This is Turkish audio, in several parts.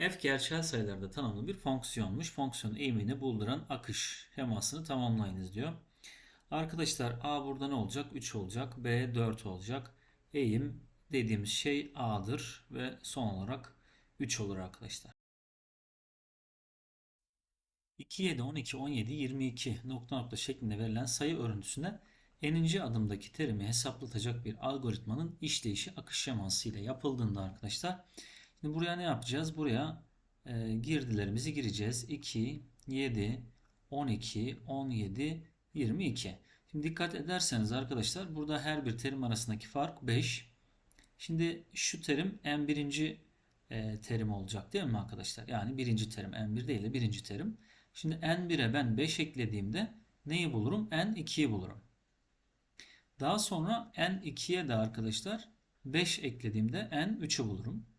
F gerçel sayılarda tanımlı bir fonksiyonmuş. Fonksiyonun eğimini bulduran akış şemasını tamamlayınız diyor. Arkadaşlar A burada ne olacak? 3 olacak. B 4 olacak. Eğim dediğimiz şey A'dır ve son olarak 3 olur arkadaşlar. 2, 7, 12, 17, 22 nokta nokta şeklinde verilen sayı örüntüsüne n'inci adımdaki terimi hesaplatacak bir algoritmanın işleyişi akış şeması ile yapıldığında arkadaşlar Şimdi buraya ne yapacağız? Buraya e, girdilerimizi gireceğiz. 2, 7, 12, 17, 22. Şimdi dikkat ederseniz arkadaşlar burada her bir terim arasındaki fark 5. Şimdi şu terim en birinci e, terim olacak değil mi arkadaşlar? Yani birinci terim n1 değil de birinci terim. Şimdi n1'e ben 5 eklediğimde neyi bulurum? n2'yi bulurum. Daha sonra n2'ye de arkadaşlar 5 eklediğimde n3'ü bulurum.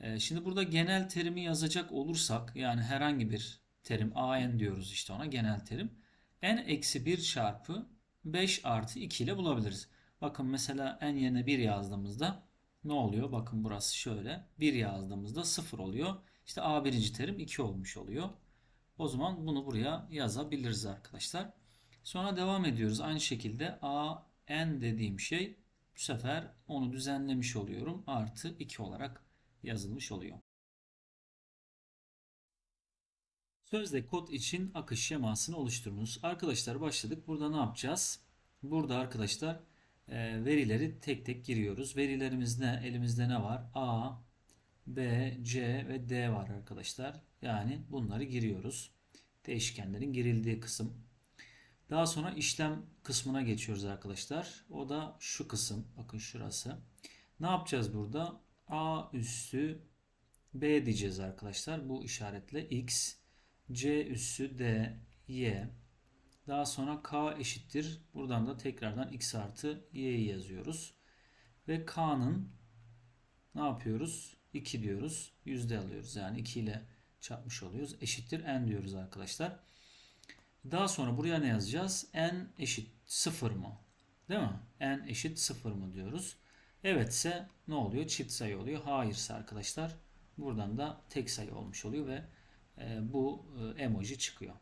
Ee, Şimdi burada genel terimi yazacak olursak yani herhangi bir terim an diyoruz işte ona genel terim. n eksi 1 çarpı 5 artı 2 ile bulabiliriz. Bakın mesela n yerine 1 yazdığımızda ne oluyor? Bakın burası şöyle. 1 yazdığımızda 0 oluyor. İşte a birinci terim 2 olmuş oluyor. O zaman bunu buraya yazabiliriz arkadaşlar. Sonra devam ediyoruz. Aynı şekilde a n dediğim şey bu sefer onu düzenlemiş oluyorum. Artı 2 olarak yazılmış oluyor. Sözde kod için akış şemasını oluşturunuz. Arkadaşlar başladık. Burada ne yapacağız? Burada arkadaşlar e, verileri tek tek giriyoruz. Verilerimiz ne? Elimizde ne var? A, B, C ve D var arkadaşlar. Yani bunları giriyoruz. Değişkenlerin girildiği kısım. Daha sonra işlem kısmına geçiyoruz arkadaşlar. O da şu kısım. Bakın şurası. Ne yapacağız burada? A üssü B diyeceğiz arkadaşlar. Bu işaretle X. C üssü D Y. Daha sonra K eşittir. Buradan da tekrardan X artı Y'yi yazıyoruz. Ve K'nın ne yapıyoruz? 2 diyoruz. Yüzde alıyoruz. Yani 2 ile çarpmış oluyoruz. Eşittir N diyoruz arkadaşlar. Daha sonra buraya ne yazacağız? N eşit 0 mı? Değil mi? N eşit 0 mı diyoruz. Evetse ne oluyor? Çift sayı oluyor. Hayırsa arkadaşlar buradan da tek sayı olmuş oluyor ve e, bu e, emoji çıkıyor.